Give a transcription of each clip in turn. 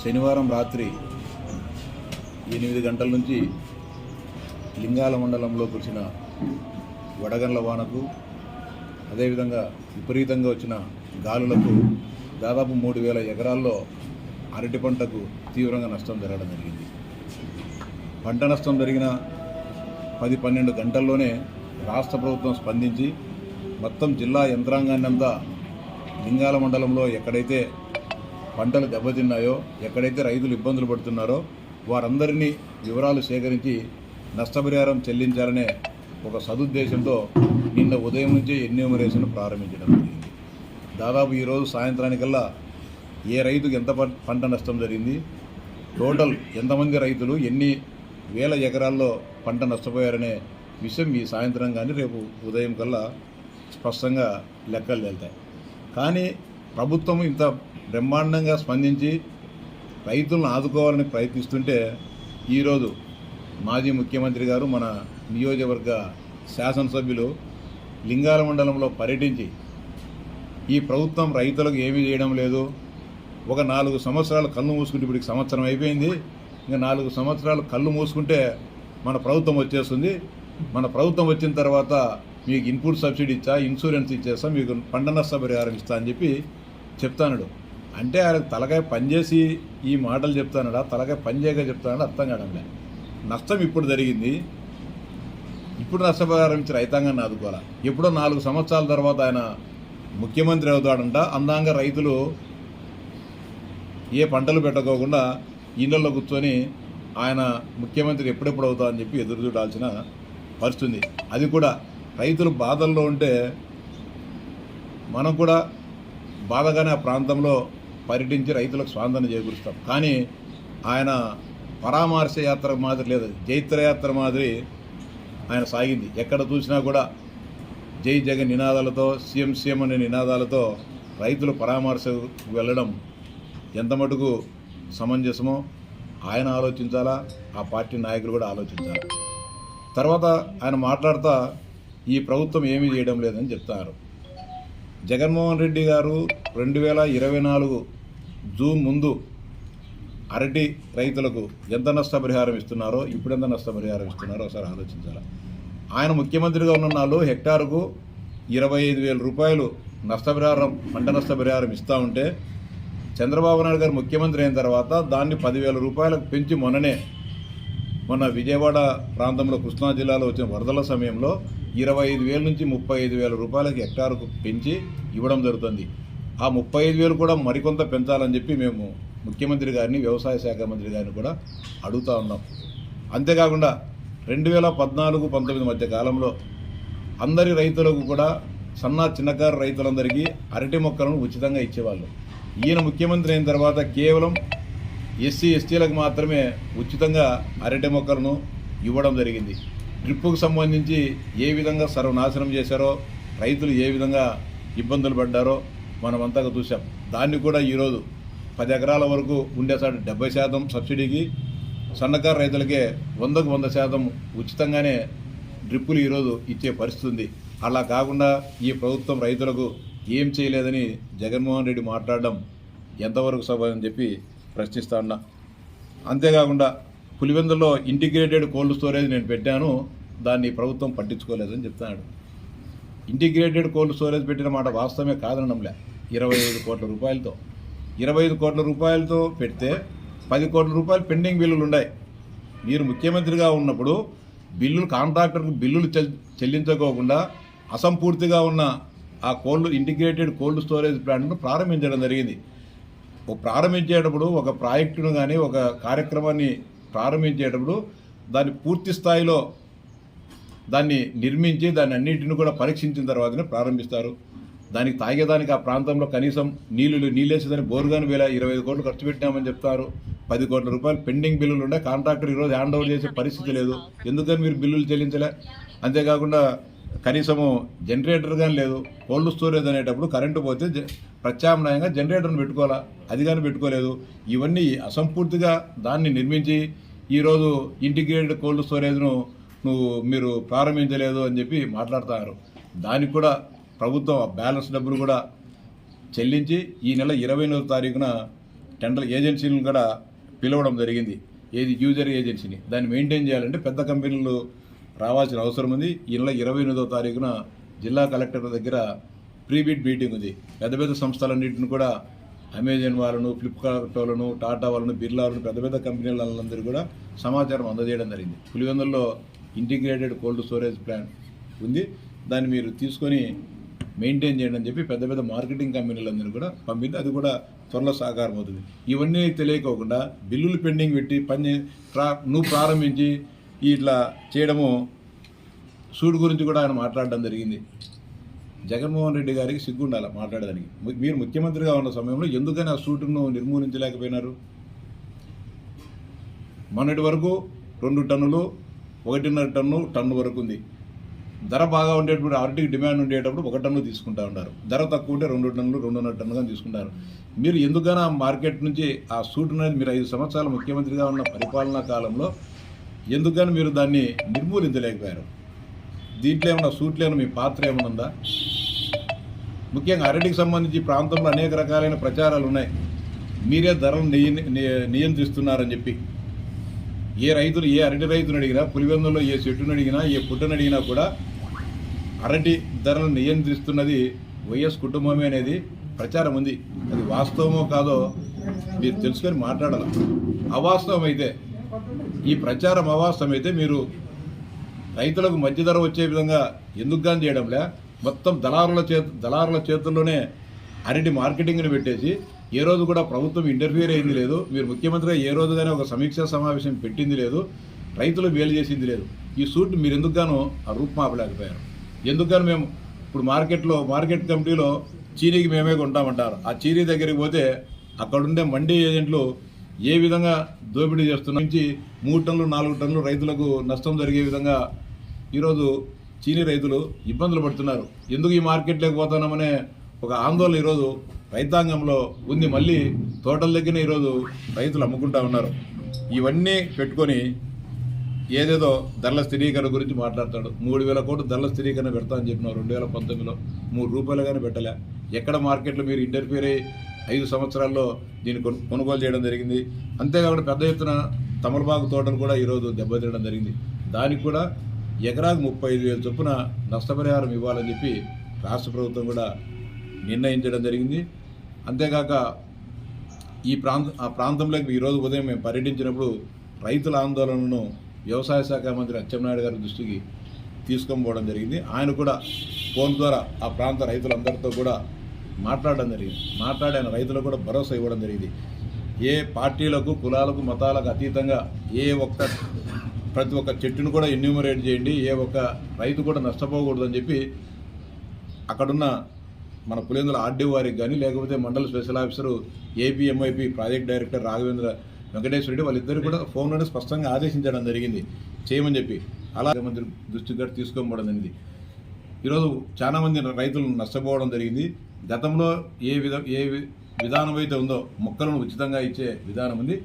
శనివారం రాత్రి ఎనిమిది గంటల నుంచి లింగాల మండలంలో కురిసిన వడగండ్ల వానకు అదేవిధంగా విపరీతంగా వచ్చిన గాలులకు దాదాపు మూడు వేల ఎకరాల్లో అరటి పంటకు తీవ్రంగా నష్టం జరగడం జరిగింది. పంట నష్టం జరిగిన పది పన్నెండు గంటల్లోనే రాష్ట్ర ప్రభుత్వం స్పందించి మొత్తం జిల్లా యంత్రాంగాన్ని అంతా లింగాల మండలంలో ఎక్కడైతే పంటలు దెబ్బతిన్నాయో ఎక్కడైతే రైతులు ఇబ్బందులు పడుతున్నారో వారందరినీ వివరాలు సేకరించి నష్టపరిహారం చెల్లించాలనే ఒక సదుద్దేశంతో నిన్న ఉదయం నుంచే ఎన్యూమరేషన్ ప్రారంభించడం జరిగింది. దాదాపు ఈరోజు సాయంత్రానికల్లా ఏ రైతుకు ఎంత పంట నష్టం జరిగింది? టోటల్ ఎంతమంది రైతులు ఎన్ని వేల ఎకరాల్లో పంట నష్టపోయారనే విషయం ఈ సాయంత్రం కానీ రేపు ఉదయం కల్లా స్పష్టంగా లెక్కలు వెళ్తాయి కానీ ప్రభుత్వం ఇంత బ్రహ్మాండంగా స్పందించి రైతులను ఆదుకోవాలని ప్రయత్నిస్తుంటే ఈరోజు మాజీ ముఖ్యమంత్రి గారు మన నియోజకవర్గ శాసనసభ్యులు లింగాల మండలంలో పర్యటించి ఈ ప్రభుత్వం రైతులకు ఏమీ చేయడం లేదు. ఒక నాలుగు సంవత్సరాలు కళ్ళు మూసుకుంటే ఇప్పుడు సంవత్సరం అయిపోయింది. ఇంకా నాలుగు సంవత్సరాలు కళ్ళు మూసుకుంటే మన ప్రభుత్వం వచ్చేస్తుంది. మన ప్రభుత్వం వచ్చిన తర్వాత మీకు ఇన్పుట్ సబ్సిడీ ఇచ్చా ఇన్సూరెన్స్ ఇచ్చేస్తా మీకు పంట నష్ట పరిహారం ఇస్తా అని చెప్పి చెప్తానడు అంటే ఆయన తలకాయ పనిచేసి ఈ మాటలు చెప్తానడా తలకాయ పనిచేయక చెప్తానడా అర్థం కావడంలే నష్టం ఇప్పుడు జరిగింది. ఇప్పుడు నష్టపరిహారం ఇచ్చి రైతాంగాన్ని ఆదుకోవాలి? ఎప్పుడో నాలుగు సంవత్సరాల తర్వాత ఆయన ముఖ్యమంత్రి అవుతాడంట. అందంగా రైతులు ఏ పంటలు పెట్టకోకుండా ఇళ్ళల్లో కూర్చొని ఆయన ముఖ్యమంత్రి ఎప్పుడెప్పుడు అవుతా అని చెప్పి ఎదురు చూడాల్సిన పరిస్థితుంది అది కూడా రైతులు బాధల్లో ఉంటే మనం కూడా బాధగానే ఆ ప్రాంతంలో పర్యటించి రైతులకు స్వాందన చేకూరుస్తాం. కానీ ఆయన పరామర్శ యాత్ర మాదిరి లేదు. జైత్రయాత్ర మాదిరి ఆయన సాగింది. ఎక్కడ చూసినా కూడా జై జగన్ నినాదాలతో సీఎం సీఎం అనే నినాదాలతో రైతులు పరామర్శకు వెళ్ళడం ఎంత మటుకు సమంజసమో ఆయన ఆలోచించాలా ఆ పార్టీ నాయకులు కూడా ఆలోచించాలి. తర్వాత ఆయన మాట్లాడుతా ఈ ప్రభుత్వం ఏమీ చేయడం లేదని చెప్తారు. జగన్మోహన్ రెడ్డి గారు రెండు వేల ఇరవై నాలుగు జూన్ ముందు అరటి రైతులకు ఎంత నష్టపరిహారం ఇస్తున్నారో ఇప్పుడు ఎంత నష్టపరిహారం ఇస్తున్నారో ఒకసారి ఆలోచించాలి? ఆయన ముఖ్యమంత్రిగా ఉన్న నాళ్ళు హెక్టారుకు ఇరవై ఐదు వేల రూపాయలు నష్టపరిహారం పంట నష్టపరిహారం ఇస్తూ ఉంటే చంద్రబాబు నాయుడు గారు ముఖ్యమంత్రి అయిన తర్వాత దాన్ని పదివేల రూపాయలకు పెంచి మొన్ననే మొన్న విజయవాడ ప్రాంతంలో కృష్ణా జిల్లాలో వచ్చిన వరదల సమయంలో ఇరవై ఐదు వేల నుంచి ముప్పై ఐదు వేల రూపాయలకి హెక్టార్కు పెంచి ఇవ్వడం జరుగుతుంది. ఆ ముప్పై ఐదు వేలు కూడా మరికొంత పెంచాలని చెప్పి మేము ముఖ్యమంత్రి గారిని వ్యవసాయ శాఖ మంత్రి గారిని కూడా అడుగుతా ఉన్నాం. అంతేకాకుండా రెండు వేల పద్నాలుగు పంతొమ్మిది మధ్య కాలంలో అందరి రైతులకు కూడా సన్న చిన్నకారు రైతులందరికీ అరటి మొక్కలను ఉచితంగా ఇచ్చేవాళ్ళు. ఈయన ముఖ్యమంత్రి అయిన తర్వాత కేవలం ఎస్సీ ఎస్టీలకు మాత్రమే ఉచితంగా అరటి మొక్కలను ఇవ్వడం జరిగింది. డ్రిప్పుకు సంబంధించి ఏ విధంగా సర్వనాశనం చేశారో రైతులు ఏ విధంగా ఇబ్బందులు పడ్డారో మనమంతా చూసాం దాన్ని కూడా ఈరోజు పది ఎకరాల వరకు ఉండేసాడు డెబ్బై శాతం సబ్సిడీకి సన్నకారు రైతులకే వందకు వంద శాతం ఉచితంగానే డ్రిప్పులు ఈరోజు ఇచ్చే పరిస్థితి అలా కాకుండా ఈ ప్రభుత్వం రైతులకు ఏం చేయలేదని జగన్మోహన్ రెడ్డి మాట్లాడడం ఎంతవరకు సభని చెప్పి ప్రశ్నిస్తా ఉన్నా. అంతేకాకుండా పులివెందులో ఇంటిగ్రేటెడ్ కోల్డ్ స్టోరేజ్ నేను పెట్టాను దాన్ని ప్రభుత్వం పట్టించుకోలేదని చెప్తున్నాడు. ఇంటిగ్రేటెడ్ కోల్డ్ స్టోరేజ్ పెట్టిన మాట వాస్తవమే కాదనడంలే. ఇరవై ఐదు కోట్ల రూపాయలతో. ఇరవై ఐదు కోట్ల రూపాయలతో పెడితే పది కోట్ల రూపాయలు పెండింగ్ బిల్లులు ఉన్నాయి మీరు ముఖ్యమంత్రిగా ఉన్నప్పుడు బిల్లులు కాంట్రాక్టర్కు బిల్లులు చెల్ చెల్లించుకోకుండా అసంపూర్తిగా ఉన్న ఆ కోల్డ్ ఇంటిగ్రేటెడ్ కోల్డ్ స్టోరేజ్ ప్లాంట్ను ప్రారంభించడం జరిగింది. ప్రారంభించేటప్పుడు ఒక ప్రాజెక్టును కానీ ఒక కార్యక్రమాన్ని ప్రారంభించేటప్పుడు దాన్ని పూర్తి స్థాయిలో దాన్ని నిర్మించి దాన్ని అన్నింటిని కూడా పరీక్షించిన తర్వాతనే ప్రారంభిస్తారు. దానికి తాగేదానికి ఆ ప్రాంతంలో కనీసం నీళ్ళు నీళ్ళేసేదని బోరుగాని వేల ఇరవై ఐదు కోట్లు ఖర్చు పెట్టామని చెప్తారు. పది కోట్ల రూపాయలు పెండింగ్ బిల్లులు ఉండే కాంట్రాక్టర్ ఈరోజు హ్యాండ్ ఓవర్ చేసే పరిస్థితి లేదు. ఎందుకని మీరు బిల్లులు చెల్లించలే? అంతేకాకుండా కనీసము జనరేటర్ కానీ లేదు. కోల్డ్ స్టోరేజ్ అనేటప్పుడు కరెంటు పోతే ప్రత్యామ్నాయంగా జనరేటర్ను పెట్టుకోవాలా? అది కానీ పెట్టుకోలేదు. ఇవన్నీ అసంపూర్తిగా దాన్ని నిర్మించి ఈరోజు ఇంటిగ్రేటెడ్ కోల్డ్ స్టోరేజ్ను నువ్వు మీరు ప్రారంభించలేదు అని చెప్పి మాట్లాడుతున్నారు. దానికి కూడా ప్రభుత్వం బ్యాలెన్స్ డబ్బులు కూడా చెల్లించి ఈ నెల ఇరవై ఎనిమిదో తారీఖున టెండర్ ఏజెన్సీలను కూడా పిలవడం జరిగింది. ఏది యూజర్ ఏజెన్సీని. దాన్ని మెయింటైన్ చేయాలంటే పెద్ద కంపెనీలు రావాల్సిన అవసరం ఉంది. ఈ నెల ఇరవై ఎనిమిదో తారీఖున జిల్లా కలెక్టర్ దగ్గర ప్రీబిడ్ మీటింగ్ ఉంది. పెద్ద పెద్ద సంస్థలన్నింటిని కూడా అమెజాన్ వాళ్ళను ఫ్లిప్కార్ట్ వాళ్ళను టాటా వాళ్ళను బిర్లా వాళ్ళను పెద్ద పెద్ద కంపెనీలందరూ కూడా సమాచారం అందజేయడం జరిగింది. పులివెందుల్లో ఇంటిగ్రేటెడ్ కోల్డ్ స్టోరేజ్ ప్లాంట్ ఉంది. దాన్ని మీరు తీసుకొని మెయింటైన్ చేయండి అని చెప్పి పెద్ద పెద్ద మార్కెటింగ్ కంపెనీలందరూ కూడా పంపింది. అది కూడా త్వరలో సాకారం అవుతుంది. ఇవన్నీ తెలియకోకుండా బిల్లులు పెండింగ్ పెట్టి పని ప్రా నువ్వు ప్రారంభించి ఇట్లా చేయడము సూడు గురించి కూడా ఆయన మాట్లాడడం జరిగింది. జగన్మోహన్ రెడ్డి గారికి సిగ్గుండాలి మాట్లాడడానికి మీరు ముఖ్యమంత్రిగా ఉన్న సమయంలో ఎందుకని ఆ సూటును నిర్మూలించలేకపోయినారు? మొన్నటి వరకు రెండు టన్నులు ఒకటిన్నర టన్ను టన్ను వరకు ఉంది. ధర బాగా ఉండేటప్పుడు అరటికి డిమాండ్ ఉండేటప్పుడు ఒక టన్ను తీసుకుంటా ఉంటారు ధర తక్కువ ఉంటే రెండు టన్నులు రెండున్నర టన్నుగా తీసుకుంటారు. మీరు ఎందుకైనా మార్కెట్ నుంచి ఆ సూట్ అనేది మీరు ఐదు సంవత్సరాలు ముఖ్యమంత్రిగా ఉన్న పరిపాలనా కాలంలో ఎందుకని మీరు దాన్ని నిర్మూలించలేకపోయారు. దీంట్లో ఏమన్నా సూట్లు ఏమైనా మీ పాత్ర ఏమైనా ఉందా? ముఖ్యంగా అరటికి సంబంధించి ప్రాంతంలో అనేక రకాలైన ప్రచారాలు ఉన్నాయి. మీరే ధరలు నియంత్రిస్తున్నారని చెప్పి. ఏ రైతులు ఏ అరటి రైతును అడిగినా పులివెందులో ఏ చెట్టును అడిగినా ఏ పుట్టను అడిగినా కూడా అరటి ధరలు నియంత్రిస్తున్నది వైఎస్ కుటుంబమే అనేది ప్రచారం ఉంది. అది వాస్తవమో కాదో మీరు తెలుసుకొని మాట్లాడాలి. అవాస్తవం అయితే ఈ ప్రచారం అవాస్తవం అయితే మీరు రైతులకు మధ్య ధర వచ్చే విధంగా ఎందుకు కానీ చేయడంలే. మొత్తం దళారుల చేత దళారుల చేతుల్లోనే అరటి మార్కెటింగ్ని పెట్టేసి ఏ రోజు కూడా ప్రభుత్వం ఇంటర్ఫియర్ అయింది లేదు. మీరు ముఖ్యమంత్రిగా ఏ రోజుగానే ఒక సమీక్షా సమావేశం పెట్టింది లేదు. రైతులు వేలు చేసింది లేదు. ఈ సూట్ మీరు ఎందుకు గాను ఆ రూపుమాపలేకపోయారు ఎందుకు గాను మేము ఇప్పుడు మార్కెట్లో మార్కెట్ కమిటీలో చీనీకి మేమే కొంటామంటారు. ఆ చీనీ దగ్గరికి పోతే అక్కడుండే మండీ ఏజెంట్లు ఏ విధంగా దోపిడీ చేస్తున్న నుంచి మూడు టన్నులు నాలుగు టన్నులు రైతులకు నష్టం జరిగే విధంగా ఈరోజు చీనీ రైతులు ఇబ్బందులు పడుతున్నారు. ఎందుకు ఈ మార్కెట్లోకి పోతున్నామనే ఒక ఆందోళన ఈరోజు రైతాంగంలో ఉంది. మళ్ళీ తోటల దగ్గర ఈరోజు రైతులు అమ్ముకుంటా ఉన్నారు. ఇవన్నీ పెట్టుకొని ఏదేదో ధరల స్థిరీకరణ గురించి మాట్లాడతాడు. మూడు వేల కోట్లు ధరల స్థిరీకరణ పెడతా అని చెప్పినావు. రెండు వేల పంతొమ్మిదిలో మూడు రూపాయలు కానీ పెట్టలే. ఎక్కడ మార్కెట్లో మీరు ఇంటర్ఫియర్ అయ్యి ఐదు సంవత్సరాల్లో దీన్ని కొను- కొనుగోలు చేయడం జరిగింది. అంతేకాకుండా పెద్ద ఎత్తున తమలపాకు తోటలు కూడా ఈరోజు దెబ్బతినడం జరిగింది. దానికి కూడా ఎకరాకు ముప్పై ఐదు వేలు చొప్పున నష్టపరిహారం ఇవ్వాలని చెప్పి రాష్ట్ర ప్రభుత్వం కూడా నిర్ణయించడం జరిగింది. అంతేకాక ఈ ప్రాంతం ఆ ప్రాంతంలోకి ఈరోజు ఉదయం మేము పర్యటించినప్పుడు రైతుల ఆందోళనను వ్యవసాయ శాఖ మంత్రి అచ్చెన్నాయుడు గారి దృష్టికి తీసుకొని పోవడం జరిగింది. ఆయన కూడా ఫోన్ ద్వారా ఆ ప్రాంత రైతులందరితో కూడా మాట్లాడడం జరిగింది. మాట్లాడి ఆయన రైతులకు కూడా భరోసా ఇవ్వడం జరిగింది. ఏ పార్టీలకు కులాలకు మతాలకు అతీతంగా ఏ ఒక్క ప్రతి ఒక్క చెట్టును కూడా ఎన్యూమరేట్ చేయండి. ఏ ఒక్క రైతు కూడా నష్టపోకూడదని చెప్పి అక్కడున్న మన పులేందుల ఆర్డీఓ వారికి కానీ లేకపోతే మండల special officer APMIP project director Raghavendra Venkateswara Reddy వాళ్ళిద్దరు కూడా ఫోన్లోనే స్పష్టంగా ఆదేశించడం జరిగింది. చేయమని చెప్పి అలాగే మంత్రి దృష్టి కూడా తీసుకోబడడం జరిగింది. ఈరోజు చాలామంది రైతులు నష్టపోవడం జరిగింది. గతంలో ఏ విధ ఏ విధానం అయితే ఉందో మొక్కలను ఉచితంగా ఇచ్చే విధానం ఉంది.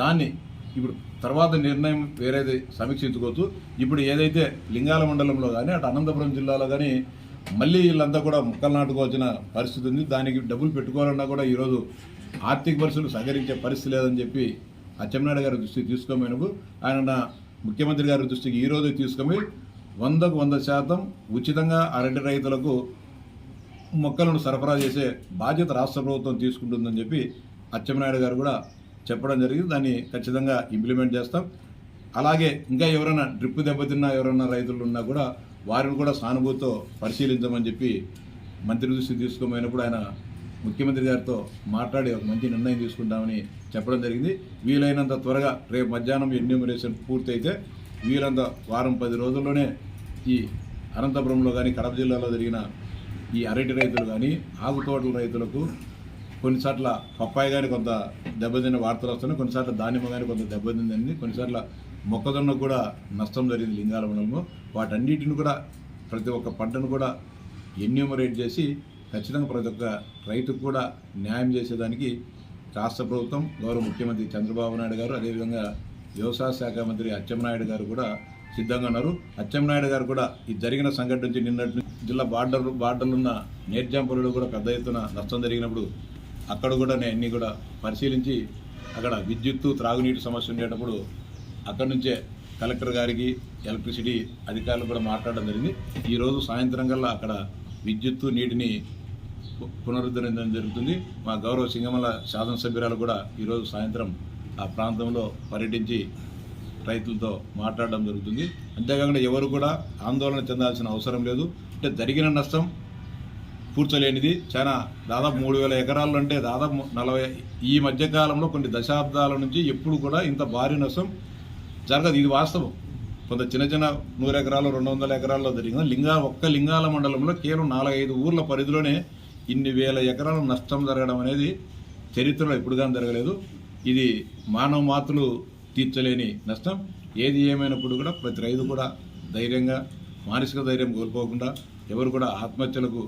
దాన్ని ఇప్పుడు తర్వాత నిర్ణయం వేరేది సమీక్షించుకోవచ్చు. ఇప్పుడు ఏదైతే లింగాల మండలంలో కానీ అటు అనంతపురం జిల్లాలో కానీ మళ్ళీ వీళ్ళంతా కూడా మొక్కలు నాటుకోవాల్సిన పరిస్థితి ఉంది. దానికి డబ్బులు పెట్టుకోవాలన్నా కూడా ఈరోజు ఆర్థిక పరిస్థితులు సహకరించే పరిస్థితి లేదని చెప్పి అచ్చెన్నాయుడు గారి దృష్టికి తీసుకోమైనప్పుడు ఆయన ముఖ్యమంత్రి గారి దృష్టికి ఈరోజు తీసుకొని వందకు వంద శాతం ఉచితంగా అరటి రైతులకు మొక్కలను సరఫరా చేసే బాధ్యత రాష్ట్ర ప్రభుత్వం తీసుకుంటుందని చెప్పి అచ్చెన్నాయుడు గారు కూడా చెప్పడం జరిగింది. దాన్ని ఖచ్చితంగా ఇంప్లిమెంట్ చేస్తాం. అలాగే ఇంకా ఎవరైనా డ్రిప్ దెబ్బతిన్నా ఎవరైనా రైతులు ఉన్నా కూడా వారిని కూడా సానుభూతితో పరిశీలించమని చెప్పి మంత్రి దృష్టి తీసుకోమైనప్పుడు ఆయన ముఖ్యమంత్రి గారితో మాట్లాడి ఒక మంచి నిర్ణయం తీసుకుంటామని చెప్పడం జరిగింది. వీలైనంత త్వరగా రేపు మధ్యాహ్నం ఎన్యూమరేషన్ పూర్తయితే వీలంత వారం పది రోజుల్లోనే ఈ అనంతపురంలో కానీ కడప జిల్లాలో జరిగిన ఈ అరటి రైతులు కానీ ఆకు తోటల రైతులకు కొన్నిసార్ల పప్పాయి కానీ కొంత దెబ్బతిన్న వార్తలు వస్తున్నాయి. కొన్నిసార్లు దానిమ్మ కానీ కొంత దెబ్బతిందండి. కొన్నిసార్లు మొక్కజొన్న కూడా నష్టం జరిగింది లింగాల మండలంలో. వాటన్నిటిని కూడా ప్రతి ఒక్క పంటను కూడా ఎన్యూమరేట్ చేసి ఖచ్చితంగా ప్రతి ఒక్క రైతుకు కూడా న్యాయం చేసేదానికి రాష్ట్ర ప్రభుత్వం గౌరవ ముఖ్యమంత్రి చంద్రబాబు నాయుడు గారు అదేవిధంగా వ్యవసాయ శాఖ మంత్రి అచ్చెన్నాయుడు గారు కూడా సిద్ధంగా ఉన్నారు. అచ్చెన్నాయుడు గారు కూడా ఈ జరిగిన సంఘటన నుంచి నిన్నటి జిల్లా బార్డర్ బార్డర్లు ఉన్న నేర్జాంపల్లిలో కూడా పెద్ద ఎత్తున నష్టం జరిగినప్పుడు అక్కడ కూడా నేను అన్నీ కూడా పరిశీలించి అక్కడ విద్యుత్తు త్రాగునీటి సమస్య ఉండేటప్పుడు అక్కడి నుంచే కలెక్టర్ గారికి ఎలక్ట్రిసిటీ అధికారులు కూడా మాట్లాడడం జరిగింది. ఈరోజు సాయంత్రం కల్లా అక్కడ విద్యుత్తు నీటిని పునరుద్ధరించడం జరుగుతుంది. మా గౌరవ సింగమల శాసనసభ్యురాలు కూడా ఈరోజు సాయంత్రం ఆ ప్రాంతంలో పర్యటించి రైతులతో మాట్లాడడం జరుగుతుంది. అంతేకాకుండా ఎవరు కూడా ఆందోళన చెందాల్సిన అవసరం లేదు. అంటే జరిగిన నష్టం పూడ్చలేనిది చాలా దాదాపు మూడు వేల ఎకరాలు అంటే దాదాపు నలభై ఈ మధ్య కాలంలో కొన్ని దశాబ్దాల నుంచి ఎప్పుడు కూడా ఇంత భారీ నష్టం జరగదు ఇది వాస్తవం. కొంత చిన్న చిన్న నూరు ఎకరాలు రెండు వందల ఎకరాల్లో జరిగింది. లింగా ఒక్క లింగాల మండలంలో కేవలం నాలుగైదు ఊర్ల పరిధిలోనే ఇన్ని వేల ఎకరాల నష్టం జరగడం అనేది చరిత్రలో ఇప్పుడు కానీ జరగలేదు. ఇది మానవ మాతలు తీర్చలేని నష్టం. ఏది ఏమైనప్పుడు కూడా ప్రతి రైతు కూడా ధైర్యంగా మానసిక ధైర్యం కోల్పోకుండా ఎవరు కూడా ఆత్మహత్యలకు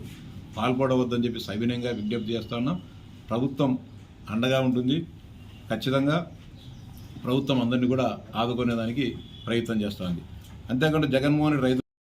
పాల్పడవద్దని చెప్పి సవినయంగా విజ్ఞప్తి చేస్తా ఉన్నాం. ప్రభుత్వం అండగా ఉంటుంది. ఖచ్చితంగా ప్రభుత్వం అందరినీ కూడా ఆదుకునేదానికి ప్రయత్నం చేస్తోంది. అంతేకాకుండా జగన్మోహన్ రెడ్డి రైతు